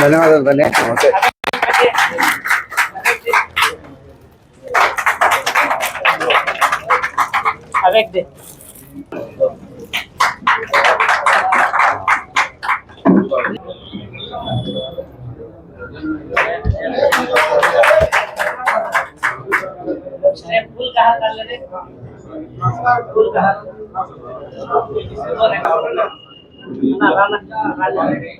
ಧನ್ಯವಾದಗಳು ಬನ್ನಿ ಓಕೆ फूल कहा कर ले फूल कहा? ना ना ना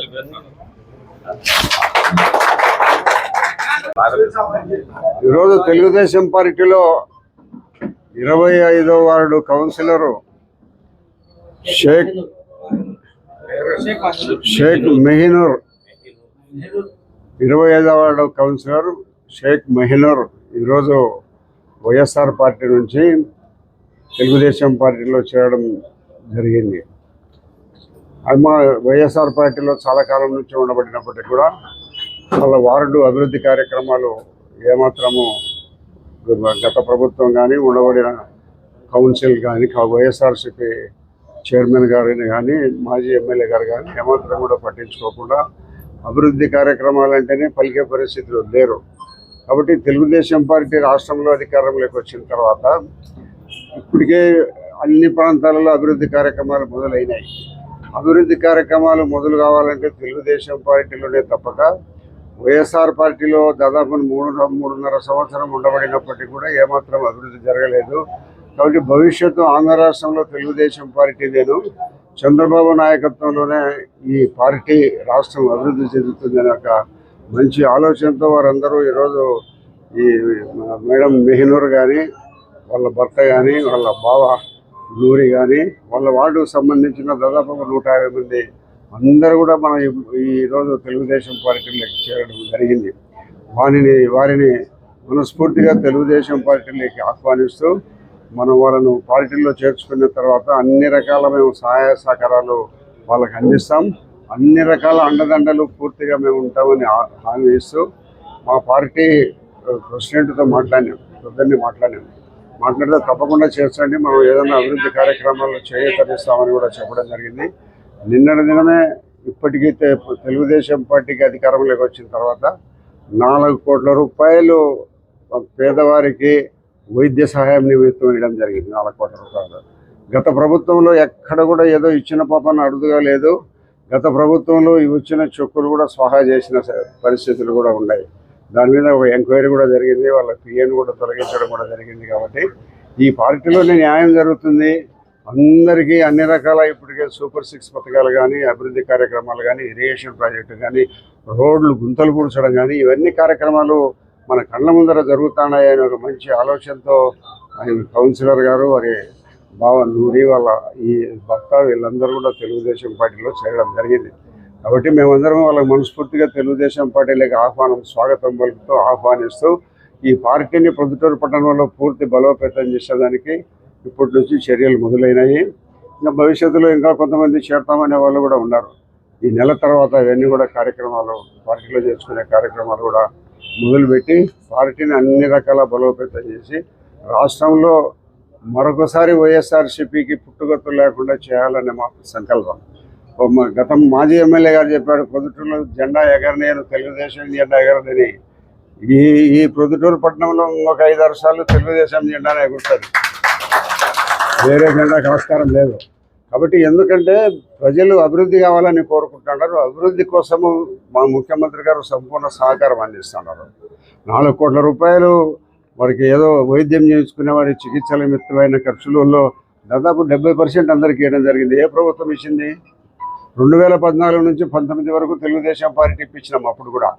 ఈరోజు తెలుగుదేశం పార్టీలో ఇరవై ఐదో వార్డు కౌన్సిలరు షేక్ షేక్ మెహినూర్. ఇరవై ఐదో వార్డు కౌన్సిలర్ షేక్ మెహినూర్. ఈరోజు వైఎస్ఆర్ పార్టీ నుంచి తెలుగుదేశం పార్టీలో చేరడం జరిగింది. మా వైఎస్ఆర్ పార్టీలో చాలా కాలం నుంచి ఉండబడినప్పటికీ కూడా వాళ్ళ వార్డు అభివృద్ధి కార్యక్రమాలు ఏమాత్రము గత ప్రభుత్వం కానీ ఉండబడిన కౌన్సిల్ కానీ వైఎస్ఆర్సిపి చైర్మన్ గారిని కానీ మాజీ ఎమ్మెల్యే గారు కానీ ఏమాత్రం కూడా పట్టించుకోకుండా అభివృద్ధి కార్యక్రమాలు అంటేనే పలికే పరిస్థితులు లేరు. కాబట్టి తెలుగుదేశం పార్టీ రాష్ట్రంలో అధికారంలోకి వచ్చిన తర్వాత ఇప్పటికే అన్ని ప్రాంతాలలో అభివృద్ధి కార్యక్రమాలు మొదలైనాయి. అభివృద్ధి కార్యక్రమాలు మొదలు కావాలంటే తెలుగుదేశం పార్టీలోనే తప్పక. వైఎస్ఆర్ పార్టీలో దాదాపు మూడు మూడున్నర సంవత్సరం ఉండబడినప్పటికీ కూడా ఏమాత్రం అభివృద్ధి జరగలేదు. కాబట్టి భవిష్యత్తు ఆంధ్ర రాష్ట్రంలో తెలుగుదేశం పార్టీ నేను చంద్రబాబు నాయకత్వంలోనే ఈ పార్టీ రాష్ట్రం అభివృద్ధి చెందుతుందనే ఒక మంచి ఆలోచనతో వారందరూ ఈరోజు ఈ మేడం మెహినూర్ కానీ వాళ్ళ భర్త కానీ వాళ్ళ బావ గ్లోరీ కానీ వాళ్ళ వార్డుకు సంబంధించిన దాదాపు ఒక నూట యాభై మంది. అందరూ కూడా మన ఈరోజు తెలుగుదేశం పార్టీలోకి చేరడం జరిగింది. వారిని వారిని మనస్ఫూర్తిగా తెలుగుదేశం పార్టీలోకి ఆహ్వానిస్తూ మనం వాళ్ళను పార్టీలో చేర్చుకున్న తర్వాత అన్ని రకాల మేము సహాయ సహకారాలు వాళ్ళకి అందిస్తాం. అన్ని రకాల అండదండలు పూర్తిగా మేము ఉంటామని హామీ ఇస్తూ మా పార్టీ ప్రెసిడెంట్తో మాట్లాడినాం పొద్దున్నే మాట్లాడినాం. మాట్లాడితే తప్పకుండా చేస్తండి. మనం ఏదైనా అభివృద్ధి కార్యక్రమాలు చేయతరిస్తామని కూడా చెప్పడం జరిగింది. నిన్నటి దినమే ఇప్పటికీ తె- తెలుగుదేశం పార్టీకి అధికారంలోకి వచ్చిన తర్వాత నాలుగు కోట్ల రూపాయలు పేదవారికి వైద్య సహాయం నిమిత్తం ఇవ్వడం జరిగింది. నాలుగు కోట్ల రూపాయలు. గత ప్రభుత్వంలో ఎక్కడ కూడా ఏదో ఇచ్చిన పాపన అడుగుగా లేదు. గత ప్రభుత్వంలో ఇవి వచ్చిన చెక్కులు కూడా స్వాహా చేసిన పరిస్థితులు కూడా ఉన్నాయి. దాని మీద ఒక ఎంక్వైరీ కూడా జరిగింది వాళ్ళ పిఎన్ కూడా తొలగించడం కూడా జరిగింది కాబట్టి ఈ పార్టీలోనే న్యాయం జరుగుతుంది. అందరికీ అన్ని రకాల ఇప్పటికే సూపర్ సిక్స్ పథకాలు కానీ అభివృద్ధి కార్యక్రమాలు కానీ ఇరిగేషన్ ప్రాజెక్టు కానీ రోడ్లు గుంతలు పూడ్చడం కానీ ఇవన్నీ కార్యక్రమాలు మన కళ్ళ ముందర జరుగుతున్నాయని ఒక మంచి ఆలోచనతో ఆయన కౌన్సిలర్ గారు వారి బావ నూరి వాళ్ళ ఈ భర్త వీళ్ళందరూ కూడా తెలుగుదేశం పార్టీలో చేరడం జరిగింది. కాబట్టి మేమందరం వాళ్ళకి మనస్ఫూర్తిగా తెలుగుదేశం పార్టీలకు ఆహ్వానం స్వాగతం పలుకుతూ ఆహ్వానిస్తూ ఈ పార్టీని ప్రొద్దుటూరు పట్టణంలో పూర్తి బలోపేతం చేసేదానికి ఇప్పటి నుంచి చర్యలు మొదలైనాయి. ఇంకా భవిష్యత్తులో ఇంకా కొంతమంది చేరుతామనే వాళ్ళు కూడా ఉన్నారు. ఈ నెల తర్వాత ఇవన్నీ కూడా కార్యక్రమాలు పార్టీలో చేసుకునే కార్యక్రమాలు కూడా మొదలుపెట్టి పార్టీని అన్ని రకాల బలోపేతం చేసి రాష్ట్రంలో మరొకసారి వైఎస్ఆర్సీపీకి పుట్టుగతులు లేకుండా చేయాలనే మా సంకల్పం. గతం మాజీ ఎమ్మెల్యే గారు చెప్పాడు పొద్దుటూరు జెండా ఎగరనేను తెలుగుదేశం జెండా ఎగరనని ఈ ఈ పొద్దుటూరు పట్టణంలో ఒక ఐదు సార్లు తెలుగుదేశం జెండానే ఎగురుతుంది. వేరే జెండాకి ఆస్కారం లేదు. కాబట్టి ఎందుకంటే ప్రజలు అభివృద్ధి కావాలని కోరుకుంటున్నారు. అభివృద్ధి కోసము మా ముఖ్యమంత్రి గారు సంపూర్ణ సహకారం అందిస్తున్నారు. నాలుగు కోట్ల రూపాయలు వారికి ఏదో వైద్యం చేయించుకునే వారి చికిత్సల నిమిత్తమైన ఖర్చులలో దాదాపు డెబ్బై పర్సెంట్ అందరికీ ఇవ్వడం జరిగింది. ఏ ప్రభుత్వం ఇచ్చింది? రెండు వేల పద్నాలుగు నుంచి పంతొమ్మిది వరకు తెలుగుదేశం పార్టీ ఇప్పించినాం అప్పుడు కూడా.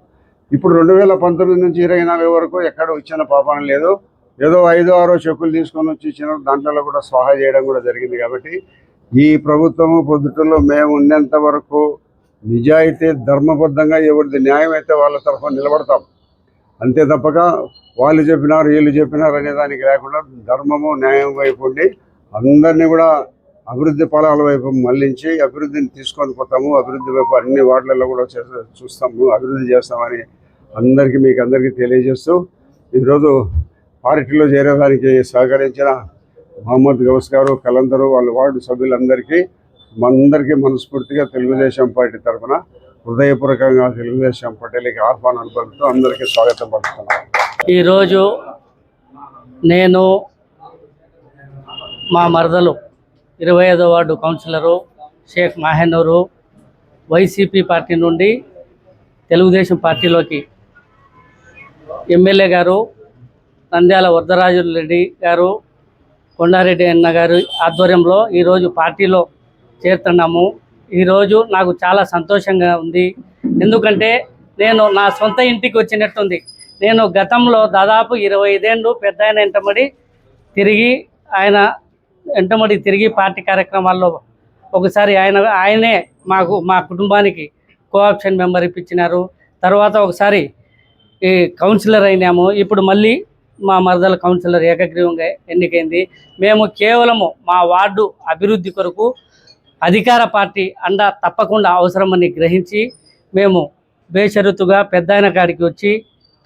ఇప్పుడు రెండు వేల పంతొమ్మిది నుంచి ఇరవై నాలుగు వరకు ఎక్కడ ఇచ్చిన పాపం లేదు. ఏదో ఐదో ఆరో చెక్కులు తీసుకొని వచ్చి ఇచ్చిన దాంట్లో కూడా స్వాహా చేయడం కూడా జరిగింది కాబట్టి ఈ ప్రభుత్వము పొద్దుటలో మేము ఉన్నంత వరకు నిజాయితీ ధర్మబద్ధంగా ఎవరిది న్యాయం అయితే వాళ్ళ తరఫున నిలబడతాం. అంతే తప్పక వాళ్ళు చెప్పినారు వీళ్ళు చెప్పినారు అనే దానికి లేకుండా ధర్మము న్యాయం వైపు ఉండి అందరినీ కూడా అభివృద్ధి ఫలాల వైపు మళ్ళించి అభివృద్ధిని తీసుకొని పోతాము. అభివృద్ధి వైపు అన్ని వార్డులలో కూడా చేస- చూస్తాము. అభివృద్ధి చేస్తామని అందరికీ మీకు అందరికీ తెలియజేస్తూ ఈరోజు పార్టీలో చేరేదానికి సహకరించిన మహమ్మద్ గౌస్ గారు కలందరూ వాళ్ళ వార్డు సభ్యులందరికీ మనందరికీ మనస్ఫూర్తిగా తెలుగుదేశం పార్టీ తరఫున హృదయపూర్వకంగా తెలుగుదేశం పార్టీలకి ఆహ్వానాలు పలుకుతూ అందరికీ స్వాగతం పలుకుతున్నాను ఈరోజు నేను మా మరదలు ఇరవై ఐదో ward councillor Sheikh Mahenoor YCP party నుండి తెలుగుదేశం పార్టీలోకి ఎమ్మెల్యే గారు నంద్యాల వరదరాజు రెడ్డి గారు కొండారెడ్డి అన్న గారు ఆధ్వర్యంలో ఈరోజు పార్టీలో చేరుతున్నాము. ఈరోజు నాకు చాలా సంతోషంగా ఉంది. ఎందుకంటే నేను నా సొంత ఇంటికి వచ్చినట్టుంది. నేను గతంలో దాదాపు ఇరవై ఐదేళ్ళు పెద్ద ఆయన వెంటబడి తిరిగి ఆయన వెంటబడి తిరిగి పార్టీ కార్యక్రమాల్లో ఒకసారి ఆయన ఆయనే మాకు మా కుటుంబానికి కోఆప్షన్ మెంబర్ ఇప్పించినారు. తర్వాత ఒకసారి ఈ కౌన్సిలర్ అయినాము. ఇప్పుడు మళ్ళీ మా మరదల కౌన్సిలర్ ఏకగ్రీవంగా ఎన్నికైంది. మేము కేవలము మా వార్డు అభివృద్ధి కొరకు అధికార పార్టీ అండ తప్పకుండా అవసరమని గ్రహించి మేము బేషరతుగా పెద్ద కాడికి వచ్చి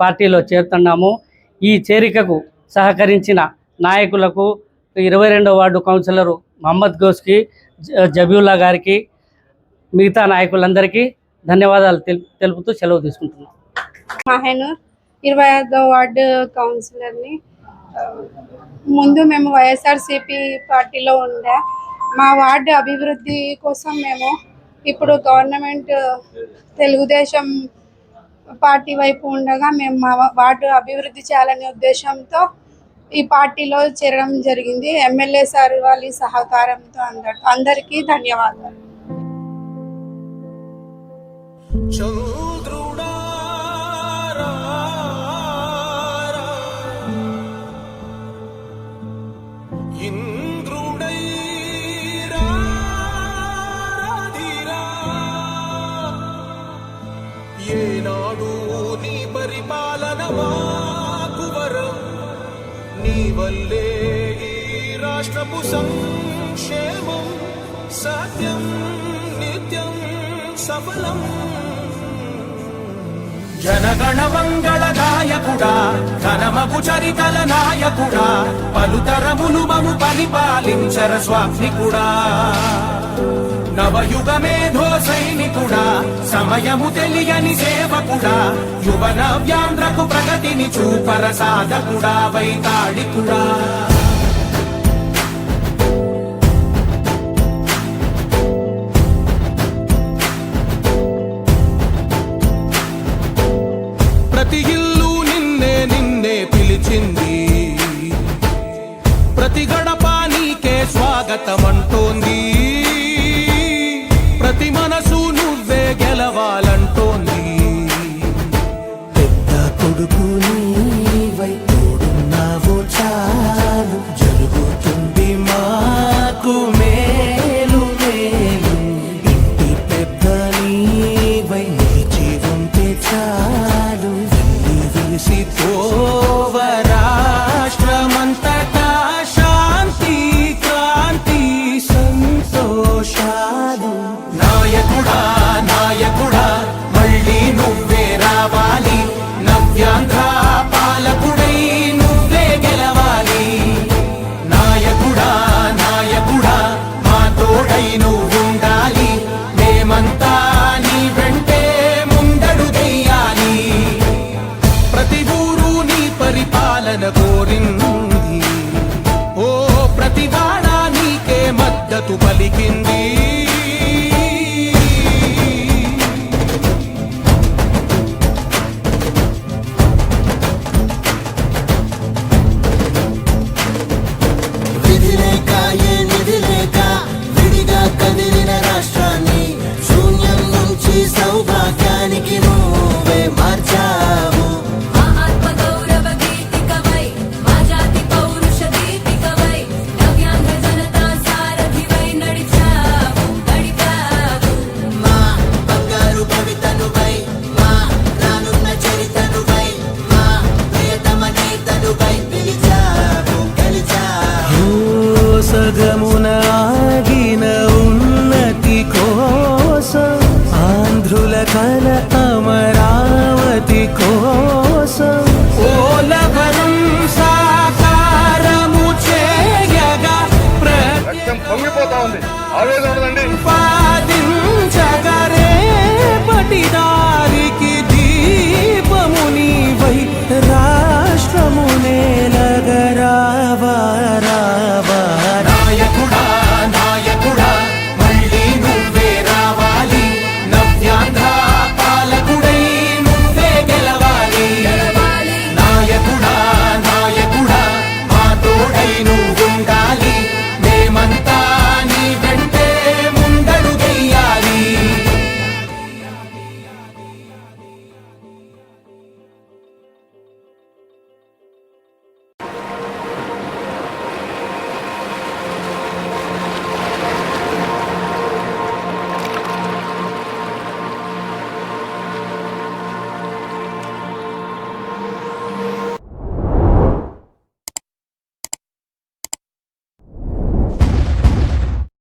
పార్టీలో చేరుతున్నాము. ఈ చేరికకు సహకరించిన నాయకులకు ఇరవై రెండవ వార్డు కౌన్సిలరు మహమ్మద్ గోస్కి జ- జబీవుల్లా గారికి మిగతా నాయకులందరికీ ధన్యవాదాలు తెలు తెలుపుతూ సెలవు తీసుకుంటున్నాను మహేనూర్ ఇరవై ఐదో వార్డు కౌన్సిలర్ని ముందు మేము వైఎస్ఆర్సిపి పార్టీలో ఉండే మా వార్డు అభివృద్ధి కోసం మేము ఇప్పుడు గవర్నమెంట్ తెలుగుదేశం పార్టీ వైపు ఉండగా మేము మా వార్డు అభివృద్ధి చేయాలనే ఉద్దేశంతో ఈ పార్టీలో చేరడం జరిగింది. ఎమ్మెల్యే సార్ వాళ్ళ సహకారంతో అందరు అందరికీ ధన్యవాదాలు. వల్లే ఈ రాష్ట్రపు సంక్షేమం సత్యం నిత్యం సఫలం. జనగణ మంగళ నాయకుడా ఘనమగు చరితల నాయకుడా పలుతరములు మము పరిపాలించర స్వామికుడా నవయుగ మేధో సైనికుడా సమయము తెలియని సేవకుడా యువన వ్యాంధ్రకు ప్రగతిని చూపర సాధకుడా వైతాళికుడా. ప్రతి ఇల్లు నిన్నే నిన్నే పిలిచింది. ప్రతి గడప నీకే స్వాగతం ఉంది. ఆవేదన ఉండదండి.